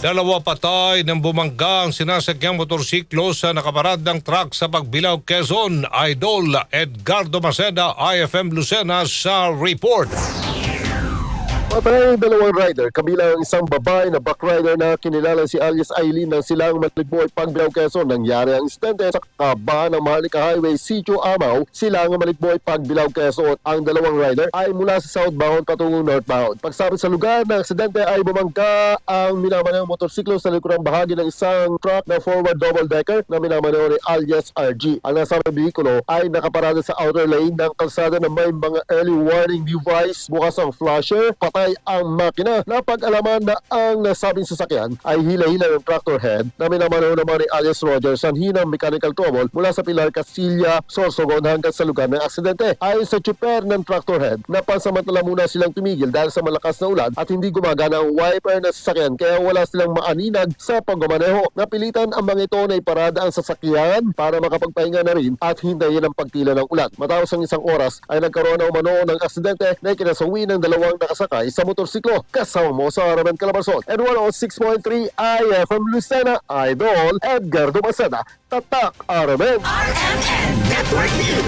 Dalawa patay ng bumanggang sinasakyang motorsiklo sa nakaparadang truck sa Pagbilao, Quezon. Idol Edgardo Maceda, IFM Lucena sa report. Patay ang dalawang rider, kabilang ang isang babae na back rider na kinilala si alias Aileen ng silang Maligboy Pagbilao Quezon. Nangyari ang insidente sa kabahan ng Maharlika Highway, Sitio Amaw, silang Maligboy Pagbilao Quezon. Ang dalawang rider ay mula sa southbound patungong northbound. Pagsapit sa lugar ng aksidente ay bumangga ang minamanayang motorsiklo sa likurang bahagi ng isang truck na forward double-decker na minamaneho ni alias RG. Ang nasabing bihikulo ay nakaparada sa outer lane ng kalsada na may mga early warning device, bukas ang flasher, patay ang makina. Napag-alaman na ang nasabing sasakyan ay hila-hila ng tractor head na minamaneho naman ni alias Roger Sanhinang Mechanical Trouble mula sa Pilar Castilla, Sorsogon hanggang sa lugar ng aksidente. Ayon sa chuper ng tractor head, napansamantala muna silang tumigil dahil sa malakas na ulan at hindi gumagana ang wiper ng sasakyan kaya wala silang maaninag sa pagmamaneho. Napilitan ang mga ito na iparada ang sasakyan para makapagpahinga na rin at hintayin ang pagtila ng ulan. Matapos ang isang oras ay nagkaroon na umano ng aksidente na ikinasawi ng dalawang nakasakay sa motorsiklo kasama mo sa Aramen Calabarzon. And 106.3 IFM Lucena, Idol, Edgardo Maceda, Tatak Aramen. RMN Network News.